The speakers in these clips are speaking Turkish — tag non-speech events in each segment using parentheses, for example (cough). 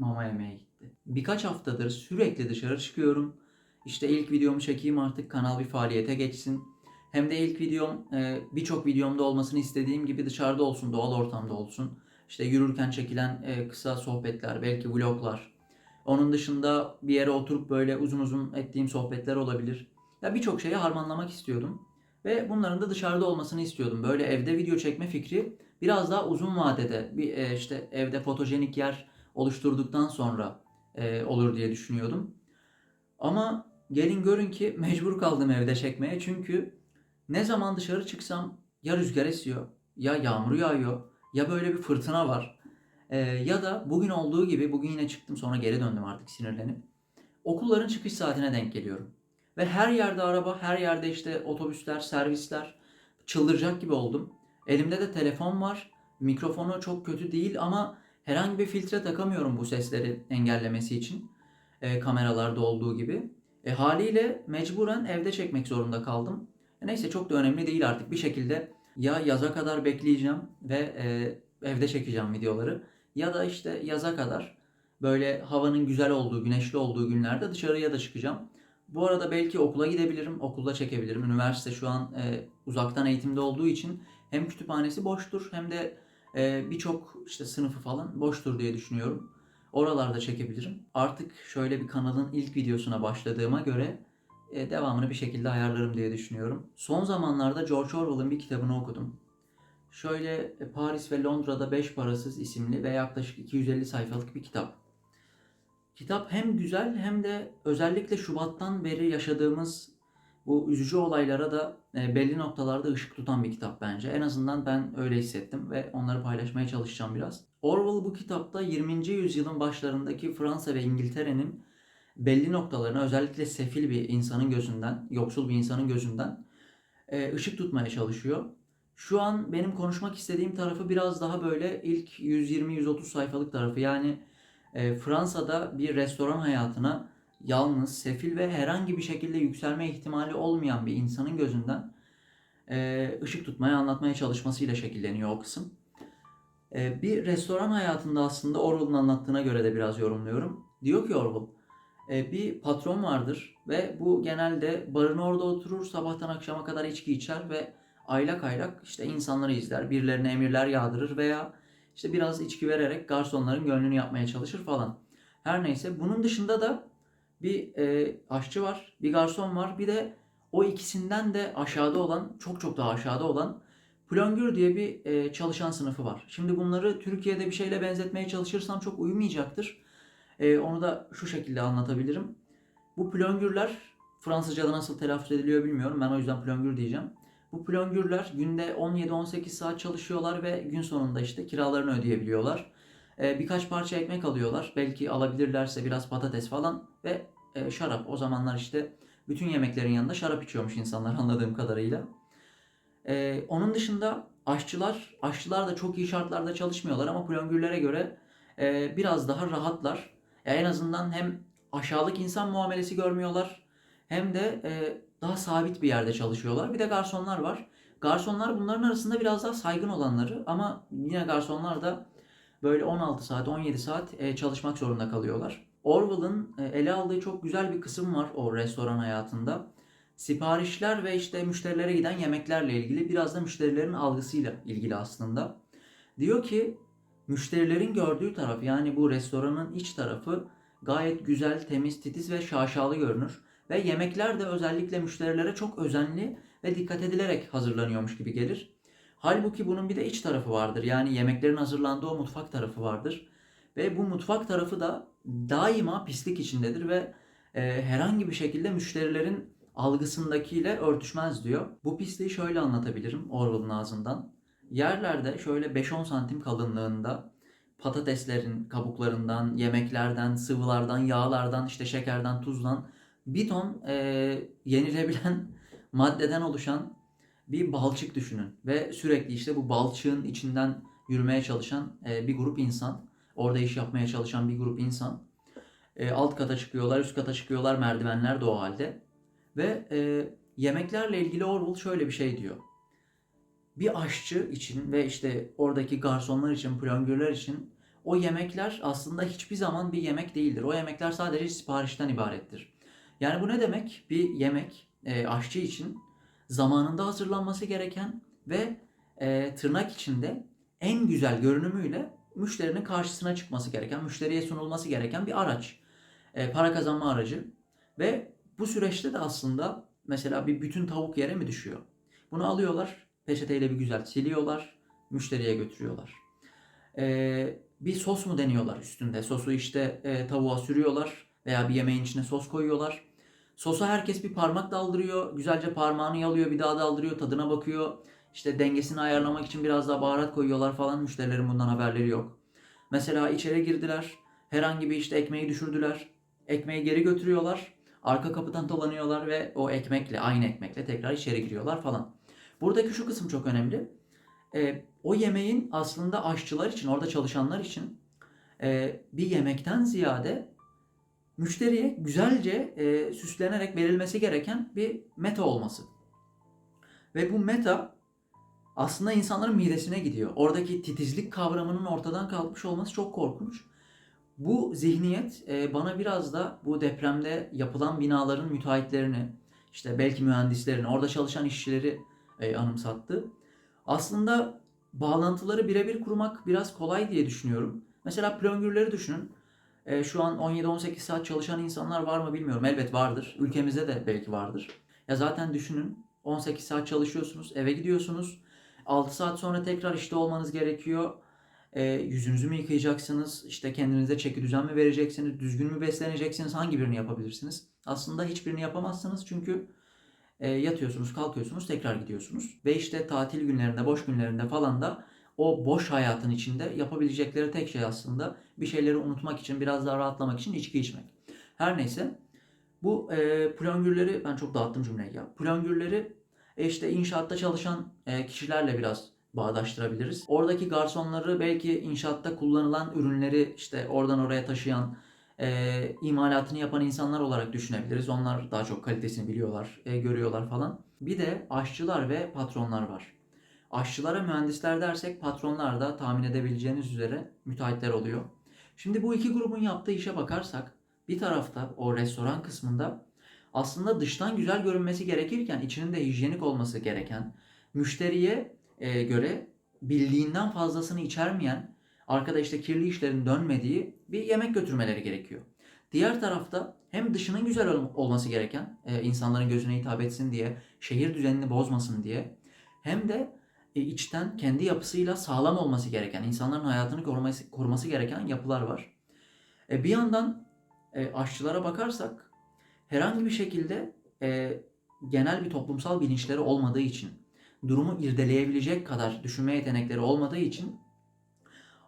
mama yemeye gitti. Birkaç haftadır sürekli dışarı çıkıyorum. İşte ilk videomu çekeyim artık kanal bir faaliyete geçsin. Hem de ilk videom e, birçok videomda olmasını istediğim gibi dışarıda olsun, doğal ortamda olsun. İşte yürürken çekilen e, kısa sohbetler, belki vloglar. Onun dışında bir yere oturup böyle uzun uzun ettiğim sohbetler olabilir. Ya birçok şeyi harmanlamak istiyordum. Ve bunların da dışarıda olmasını istiyordum. Böyle evde video çekme fikri biraz daha uzun vadede bir e, işte evde fotojenik yer oluşturduktan sonra e, olur diye düşünüyordum. Ama gelin görün ki (laughs) mecbur kaldım evde çekmeye çünkü ne zaman dışarı çıksam ya rüzgar esiyor, ya yağmur yağıyor, ya böyle bir fırtına var. E, ya da bugün olduğu gibi bugün yine çıktım sonra geri döndüm artık sinirlenip. Okulların çıkış saatine denk geliyorum. Ve her yerde araba, her yerde işte otobüsler, servisler. Çıldıracak gibi oldum. Elimde de telefon var. Mikrofonu çok kötü değil ama herhangi bir filtre takamıyorum bu sesleri engellemesi için. E, kameralarda olduğu gibi. E, haliyle mecburen evde çekmek zorunda kaldım. E, neyse çok da önemli değil artık. Bir şekilde ya yaza kadar bekleyeceğim ve e, evde çekeceğim videoları. Ya da işte yaza kadar böyle havanın güzel olduğu, güneşli olduğu günlerde dışarıya da çıkacağım. Bu arada belki okula gidebilirim, okulda çekebilirim. Üniversite şu an e, uzaktan eğitimde olduğu için hem kütüphanesi boştur hem de e, birçok işte sınıfı falan boştur diye düşünüyorum. Oralarda çekebilirim. Artık şöyle bir kanalın ilk videosuna başladığıma göre e, devamını bir şekilde ayarlarım diye düşünüyorum. Son zamanlarda George Orwell'ın bir kitabını okudum. Şöyle e, Paris ve Londra'da Beş Parasız isimli ve yaklaşık 250 sayfalık bir kitap. Kitap hem güzel hem de özellikle Şubat'tan beri yaşadığımız bu üzücü olaylara da belli noktalarda ışık tutan bir kitap bence. En azından ben öyle hissettim ve onları paylaşmaya çalışacağım biraz. Orwell bu kitapta 20. yüzyılın başlarındaki Fransa ve İngiltere'nin belli noktalarına özellikle sefil bir insanın gözünden, yoksul bir insanın gözünden e, ışık tutmaya çalışıyor. Şu an benim konuşmak istediğim tarafı biraz daha böyle ilk 120-130 sayfalık tarafı. Yani e, Fransa'da bir restoran hayatına yalnız, sefil ve herhangi bir şekilde yükselme ihtimali olmayan bir insanın gözünden e, ışık tutmaya, anlatmaya çalışmasıyla şekilleniyor o kısım. E, bir restoran hayatında aslında Orwell'ın anlattığına göre de biraz yorumluyorum. Diyor ki Orwell, e, bir patron vardır ve bu genelde barın orada oturur, sabahtan akşama kadar içki içer ve aylak aylak işte insanları izler, birilerine emirler yağdırır veya işte biraz içki vererek garsonların gönlünü yapmaya çalışır falan. Her neyse bunun dışında da bir e, aşçı var, bir garson var, bir de o ikisinden de aşağıda olan, çok çok daha aşağıda olan plongür diye bir e, çalışan sınıfı var. Şimdi bunları Türkiye'de bir şeyle benzetmeye çalışırsam çok uyumayacaktır. E, onu da şu şekilde anlatabilirim. Bu plongürler Fransızca'da nasıl telaffuz ediliyor bilmiyorum. Ben o yüzden plongür diyeceğim. Bu plongürler günde 17-18 saat çalışıyorlar ve gün sonunda işte kiralarını ödeyebiliyorlar. Ee, birkaç parça ekmek alıyorlar. Belki alabilirlerse biraz patates falan ve e, şarap. O zamanlar işte bütün yemeklerin yanında şarap içiyormuş insanlar (laughs) anladığım kadarıyla. Ee, onun dışında aşçılar, aşçılar da çok iyi şartlarda çalışmıyorlar ama plongürlere göre e, biraz daha rahatlar. Ya en azından hem aşağılık insan muamelesi görmüyorlar hem de e, daha sabit bir yerde çalışıyorlar. Bir de garsonlar var. Garsonlar bunların arasında biraz daha saygın olanları ama yine garsonlar da böyle 16 saat, 17 saat e, çalışmak zorunda kalıyorlar. Orwell'ın e, ele aldığı çok güzel bir kısım var o restoran hayatında. Siparişler ve işte müşterilere giden yemeklerle ilgili biraz da müşterilerin algısıyla ilgili aslında. Diyor ki müşterilerin gördüğü taraf yani bu restoranın iç tarafı gayet güzel, temiz, titiz ve şaşalı görünür. Ve yemekler de özellikle müşterilere çok özenli ve dikkat edilerek hazırlanıyormuş gibi gelir. Halbuki bunun bir de iç tarafı vardır. Yani yemeklerin hazırlandığı o mutfak tarafı vardır. Ve bu mutfak tarafı da daima pislik içindedir ve e, herhangi bir şekilde müşterilerin algısındakiyle örtüşmez diyor. Bu pisliği şöyle anlatabilirim Orwell'ın ağzından. Yerlerde şöyle 5-10 santim kalınlığında patateslerin kabuklarından, yemeklerden, sıvılardan, yağlardan, işte şekerden, tuzdan bir ton e, yenilebilen (laughs) maddeden oluşan bir balçık düşünün. Ve sürekli işte bu balçığın içinden yürümeye çalışan e, bir grup insan. Orada iş yapmaya çalışan bir grup insan. E, alt kata çıkıyorlar, üst kata çıkıyorlar, merdivenler de o halde. Ve e, yemeklerle ilgili Orwell şöyle bir şey diyor. Bir aşçı için ve işte oradaki garsonlar için, plongörler için o yemekler aslında hiçbir zaman bir yemek değildir. O yemekler sadece siparişten ibarettir. Yani bu ne demek? Bir yemek e, aşçı için zamanında hazırlanması gereken ve e, tırnak içinde en güzel görünümüyle müşterinin karşısına çıkması gereken, müşteriye sunulması gereken bir araç. E, para kazanma aracı. Ve bu süreçte de aslında mesela bir bütün tavuk yere mi düşüyor? Bunu alıyorlar, peçeteyle bir güzel siliyorlar, müşteriye götürüyorlar. E, bir sos mu deniyorlar üstünde? Sosu işte e, tavuğa sürüyorlar veya bir yemeğin içine sos koyuyorlar. Sosa herkes bir parmak daldırıyor. Güzelce parmağını yalıyor, bir daha daldırıyor, tadına bakıyor. İşte dengesini ayarlamak için biraz daha baharat koyuyorlar falan. Müşterilerin bundan haberleri yok. Mesela içeri girdiler. Herhangi bir işte ekmeği düşürdüler. Ekmeği geri götürüyorlar. Arka kapıdan dolanıyorlar ve o ekmekle, aynı ekmekle tekrar içeri giriyorlar falan. Buradaki şu kısım çok önemli. Ee, o yemeğin aslında aşçılar için, orada çalışanlar için e, bir yemekten ziyade müşteriye güzelce e, süslenerek verilmesi gereken bir meta olması. Ve bu meta aslında insanların midesine gidiyor. Oradaki titizlik kavramının ortadan kalkmış olması çok korkunç. Bu zihniyet e, bana biraz da bu depremde yapılan binaların müteahhitlerini, işte belki mühendislerini, orada çalışan işçileri e, anımsattı. Aslında bağlantıları birebir kurmak biraz kolay diye düşünüyorum. Mesela plongürleri düşünün. E, şu an 17-18 saat çalışan insanlar var mı bilmiyorum. Elbet vardır. Ülkemizde de belki vardır. Ya zaten düşünün 18 saat çalışıyorsunuz, eve gidiyorsunuz. 6 saat sonra tekrar işte olmanız gerekiyor. E, yüzünüzü mü yıkayacaksınız? İşte kendinize çeki düzen mi vereceksiniz? Düzgün mü besleneceksiniz? Hangi birini yapabilirsiniz? Aslında hiçbirini yapamazsınız çünkü e, yatıyorsunuz, kalkıyorsunuz, tekrar gidiyorsunuz. Ve işte tatil günlerinde, boş günlerinde falan da o boş hayatın içinde yapabilecekleri tek şey aslında bir şeyleri unutmak için, biraz daha rahatlamak için içki içmek. Her neyse bu e, plongürleri, ben çok dağıttım cümleyi ya. Plongürleri e, işte inşaatta çalışan e, kişilerle biraz bağdaştırabiliriz. Oradaki garsonları belki inşaatta kullanılan ürünleri işte oradan oraya taşıyan, e, imalatını yapan insanlar olarak düşünebiliriz. Onlar daha çok kalitesini biliyorlar, e, görüyorlar falan. Bir de aşçılar ve patronlar var. Aşçılara mühendisler dersek patronlar da tahmin edebileceğiniz üzere müteahhitler oluyor. Şimdi bu iki grubun yaptığı işe bakarsak bir tarafta o restoran kısmında aslında dıştan güzel görünmesi gerekirken içinin de hijyenik olması gereken, müşteriye e, göre bildiğinden fazlasını içermeyen, arkada işte kirli işlerin dönmediği bir yemek götürmeleri gerekiyor. Diğer tarafta hem dışının güzel ol- olması gereken, e, insanların gözüne hitap etsin diye, şehir düzenini bozmasın diye, hem de e, içten kendi yapısıyla sağlam olması gereken, insanların hayatını koruması, koruması gereken yapılar var. E, bir yandan e, aşçılara bakarsak herhangi bir şekilde e, genel bir toplumsal bilinçleri olmadığı için, durumu irdeleyebilecek kadar düşünme yetenekleri olmadığı için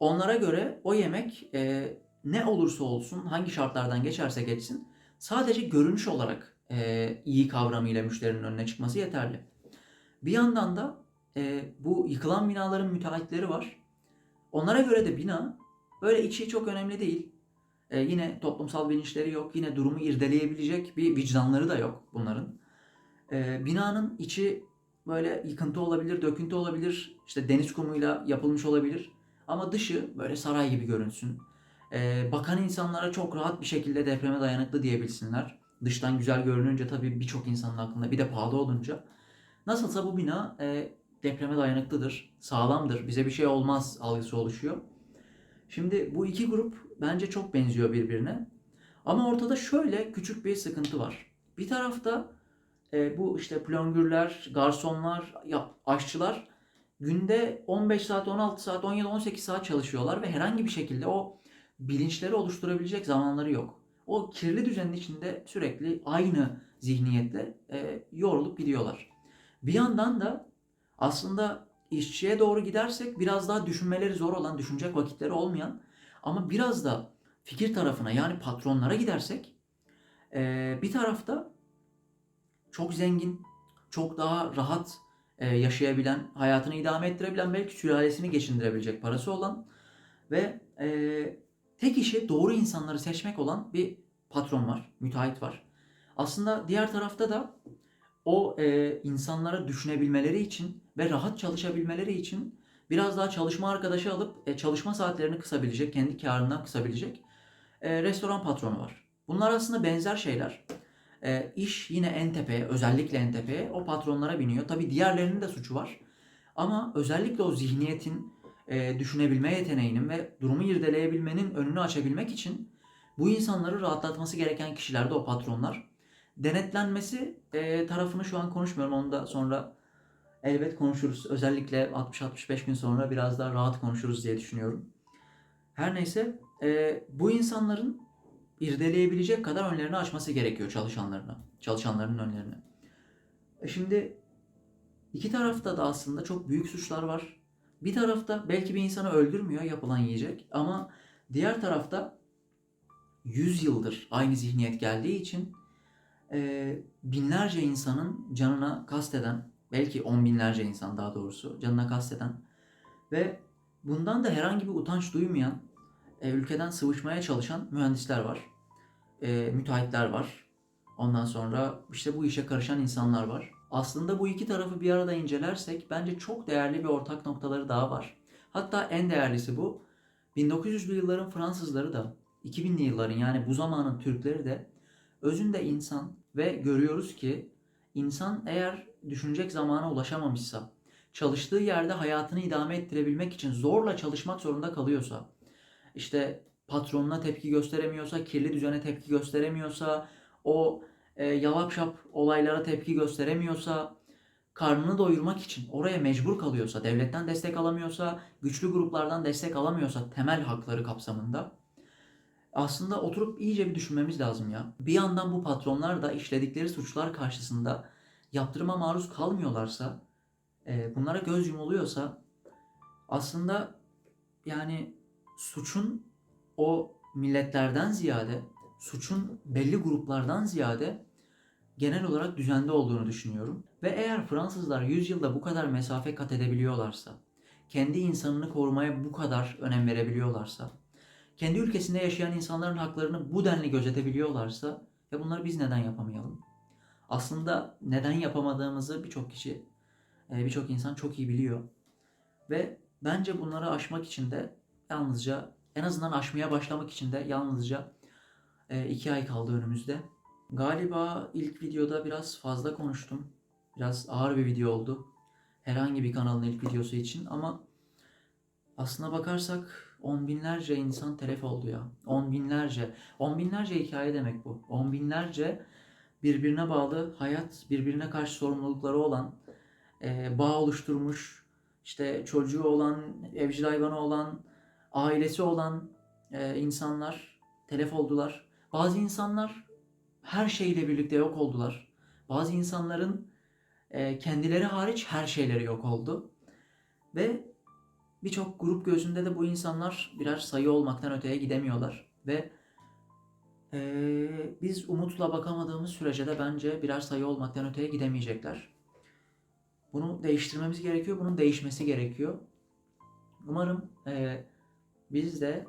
onlara göre o yemek e, ne olursa olsun, hangi şartlardan geçerse geçsin sadece görünüş olarak e, iyi kavramıyla müşterinin önüne çıkması yeterli. Bir yandan da e, bu yıkılan binaların müteahhitleri var. Onlara göre de bina böyle içi çok önemli değil. E, yine toplumsal bilinçleri yok. Yine durumu irdeleyebilecek bir vicdanları da yok bunların. E, binanın içi böyle yıkıntı olabilir, döküntü olabilir. işte deniz kumuyla yapılmış olabilir. Ama dışı böyle saray gibi görünsün. E, bakan insanlara çok rahat bir şekilde depreme dayanıklı diyebilsinler. Dıştan güzel görününce tabii birçok insanın aklında bir de pahalı olunca. Nasılsa bu bina e, depreme dayanıklıdır, sağlamdır, bize bir şey olmaz algısı oluşuyor. Şimdi bu iki grup bence çok benziyor birbirine. Ama ortada şöyle küçük bir sıkıntı var. Bir tarafta e, bu işte plongürler, garsonlar, ya, aşçılar günde 15 saat, 16 saat, 17, 18 saat çalışıyorlar ve herhangi bir şekilde o bilinçleri oluşturabilecek zamanları yok. O kirli düzenin içinde sürekli aynı zihniyetle e, yorulup gidiyorlar. Bir yandan da aslında işçiye doğru gidersek biraz daha düşünmeleri zor olan, düşünecek vakitleri olmayan ama biraz da fikir tarafına yani patronlara gidersek e, bir tarafta çok zengin, çok daha rahat e, yaşayabilen, hayatını idame ettirebilen, belki sülalesini geçindirebilecek parası olan ve e, tek işi doğru insanları seçmek olan bir patron var, müteahhit var. Aslında diğer tarafta da o e, insanlara düşünebilmeleri için ve rahat çalışabilmeleri için biraz daha çalışma arkadaşı alıp e, çalışma saatlerini kısabilecek, kendi karından kısabilecek e, restoran patronu var. Bunlar aslında benzer şeyler. E, iş yine en tepeye, özellikle en tepeye o patronlara biniyor. Tabii diğerlerinin de suçu var. Ama özellikle o zihniyetin, e, düşünebilme yeteneğinin ve durumu irdeleyebilmenin önünü açabilmek için bu insanları rahatlatması gereken kişiler de o patronlar. Denetlenmesi e, tarafını şu an konuşmuyorum. Onu da sonra elbet konuşuruz. Özellikle 60-65 gün sonra biraz daha rahat konuşuruz diye düşünüyorum. Her neyse e, bu insanların irdeleyebilecek kadar önlerini açması gerekiyor çalışanlarına. Çalışanların önlerini. E şimdi iki tarafta da aslında çok büyük suçlar var. Bir tarafta belki bir insanı öldürmüyor yapılan yiyecek ama diğer tarafta 100 yıldır aynı zihniyet geldiği için e, binlerce insanın canına kasteden, belki on binlerce insan daha doğrusu canına kasteden ve bundan da herhangi bir utanç duymayan, e, ülkeden sıvışmaya çalışan mühendisler var, e, müteahhitler var. Ondan sonra işte bu işe karışan insanlar var. Aslında bu iki tarafı bir arada incelersek bence çok değerli bir ortak noktaları daha var. Hatta en değerlisi bu. 1900'lü yılların Fransızları da 2000'li yılların yani bu zamanın Türkleri de özünde insan ve görüyoruz ki insan eğer düşünecek zamana ulaşamamışsa, çalıştığı yerde hayatını idame ettirebilmek için zorla çalışmak zorunda kalıyorsa, işte patronuna tepki gösteremiyorsa, kirli düzene tepki gösteremiyorsa, o e, yalap şap olaylara tepki gösteremiyorsa, karnını doyurmak için oraya mecbur kalıyorsa, devletten destek alamıyorsa, güçlü gruplardan destek alamıyorsa temel hakları kapsamında aslında oturup iyice bir düşünmemiz lazım ya. Bir yandan bu patronlar da işledikleri suçlar karşısında yaptırıma maruz kalmıyorlarsa, e, bunlara göz yumuluyorsa aslında yani suçun o milletlerden ziyade, suçun belli gruplardan ziyade genel olarak düzende olduğunu düşünüyorum. Ve eğer Fransızlar 100 yılda bu kadar mesafe kat edebiliyorlarsa, kendi insanını korumaya bu kadar önem verebiliyorlarsa, kendi ülkesinde yaşayan insanların haklarını bu denli gözetebiliyorlarsa ya bunları biz neden yapamayalım? Aslında neden yapamadığımızı birçok kişi, e, birçok insan çok iyi biliyor. Ve bence bunları aşmak için de yalnızca, en azından aşmaya başlamak için de yalnızca e, iki ay kaldı önümüzde. Galiba ilk videoda biraz fazla konuştum. Biraz ağır bir video oldu. Herhangi bir kanalın ilk videosu için ama aslına bakarsak on binlerce insan telef oldu ya. On binlerce. On binlerce hikaye demek bu. On binlerce birbirine bağlı hayat, birbirine karşı sorumlulukları olan, e, bağ oluşturmuş, işte çocuğu olan, evcil hayvanı olan, ailesi olan e, insanlar telef oldular. Bazı insanlar her şeyle birlikte yok oldular. Bazı insanların e, kendileri hariç her şeyleri yok oldu. Ve birçok grup gözünde de bu insanlar birer sayı olmaktan öteye gidemiyorlar. Ve e, biz umutla bakamadığımız sürece de bence birer sayı olmaktan öteye gidemeyecekler. Bunu değiştirmemiz gerekiyor, bunun değişmesi gerekiyor. Umarım e, biz de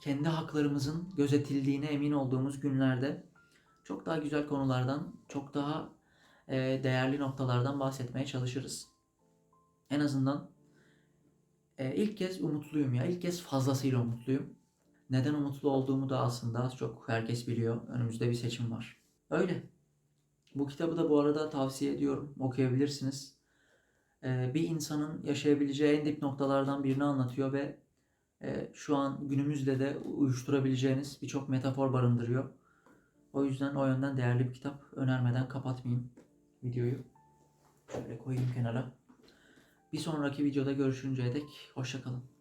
kendi haklarımızın gözetildiğine emin olduğumuz günlerde çok daha güzel konulardan, çok daha e, değerli noktalardan bahsetmeye çalışırız. En azından e, ilk kez umutluyum ya. İlk kez fazlasıyla umutluyum. Neden umutlu olduğumu da aslında az çok herkes biliyor. Önümüzde bir seçim var. Öyle. Bu kitabı da bu arada tavsiye ediyorum. Okuyabilirsiniz. E, bir insanın yaşayabileceği en dip noktalardan birini anlatıyor ve e, şu an günümüzde de uyuşturabileceğiniz birçok metafor barındırıyor. O yüzden o yönden değerli bir kitap. Önermeden kapatmayayım videoyu. Şöyle koyayım kenara. Bir sonraki videoda görüşünceye dek hoşçakalın.